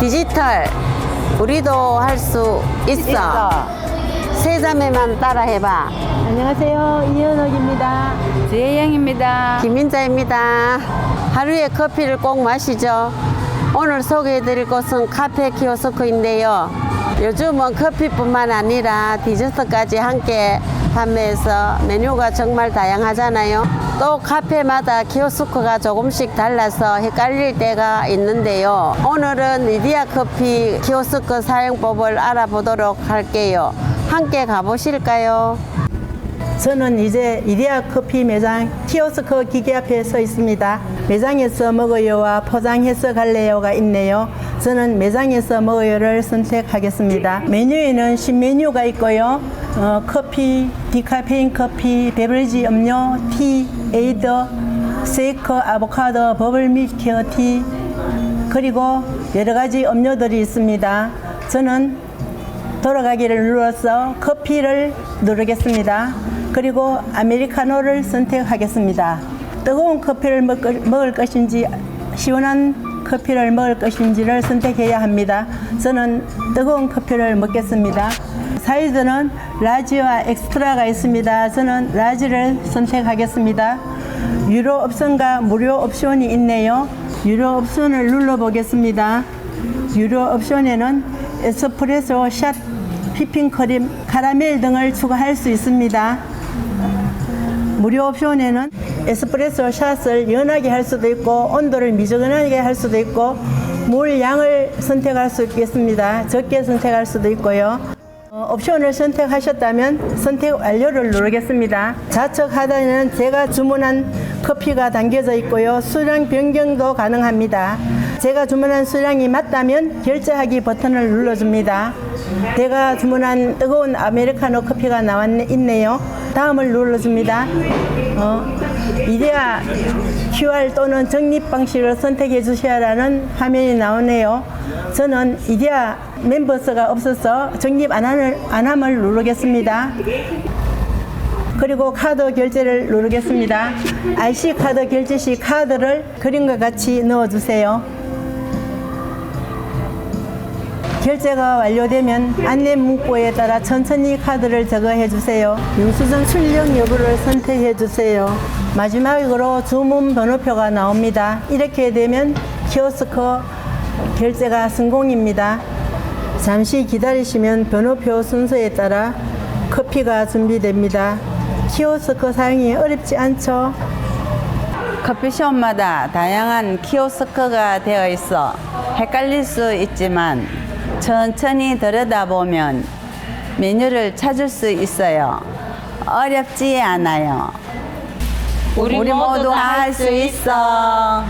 디지털 우리도 할 수 있어. 세 자매만 따라 해봐. 안녕하세요. 이현옥입니다. 지혜영입니다. 김민자입니다. 하루에 커피를 꼭 마시죠. 오늘 소개해드릴 곳은 카페 키오스크인데요. 요즘은 커피뿐만 아니라 디저트까지 함께 판매해서 메뉴가 정말 다양하잖아요. 또 카페마다 키오스크가 조금씩 달라서 헷갈릴 때가 있는데요. 오늘은 리디아 커피 키오스크 사용법을 알아보도록 할게요. 함께 가보실까요? 저는 이제 이데아 커피 매장 키오스크 기계 앞에 서 있습니다. 매장에서 먹어요와 포장해서 갈래요가 있네요. 저는 매장에서 먹어요를 선택하겠습니다. 메뉴에는 신메뉴가 있고요. 어, 커피, 디카페인 커피, 베버리지 음료, 티, 에이더, 세이커, 아보카도, 버블 밀케어 티, 그리고 여러 가지 음료들이 있습니다. 저는 돌아가기를 눌러서 커피를 누르겠습니다. 그리고 아메리카노를 선택하겠습니다. 뜨거운 커피를 먹을 것인지 시원한 커피를 먹을 것인지를 선택해야 합니다. 저는 뜨거운 커피를 먹겠습니다. 사이즈는 라지와 엑스트라가 있습니다. 저는 라지를 선택하겠습니다. 유료 옵션과 무료 옵션이 있네요. 유료 옵션을 눌러보겠습니다. 유료 옵션에는 에스프레소 샷, 휘핑 크림, 카라멜 등을 추가할 수 있습니다. 무료 옵션에는 에스프레소 샷을 연하게 할 수도 있고 온도를 미지근하게 할 수도 있고 물 양을 선택할 수 있겠습니다. 적게 선택할 수도 있고요. 어, 옵션을 선택하셨다면 선택 완료를 누르겠습니다. 좌측 하단에는 제가 주문한 커피가 담겨져 있고요. 수량 변경도 가능합니다. 제가 주문한 수량이 맞다면 결제하기 버튼을 눌러줍니다. 제가 주문한 뜨거운 아메리카노 커피가 나왔네 있네요. 다음을 눌러줍니다. 어, 이데아 QR 또는 적립 방식을 선택해 주셔야라는 화면이 나오네요. 저는 이데아 멤버스가 없어서 적립 안, 함을, 안 함을 누르겠습니다. 그리고 카드 결제를 누르겠습니다. IC 카드 결제 시 카드를 그림과 같이 넣어주세요. 결제가 완료되면 안내 문구에 따라 천천히 카드를 제거해 주세요. 영수증 출력 여부를 선택해 주세요. 마지막으로 주문 번호표가 나옵니다. 이렇게 되면 키오스크 결제가 성공입니다. 잠시 기다리시면 번호표 순서에 따라 커피가 준비됩니다. 키오스크 사용이 어렵지 않죠? 커피숍마다 다양한 키오스크가 되어 있어 헷갈릴 수 있지만 천천히 들여다보면 메뉴를 찾을 수 있어요. 어렵지 않아요. 우리, 모두 다 할 수 있어.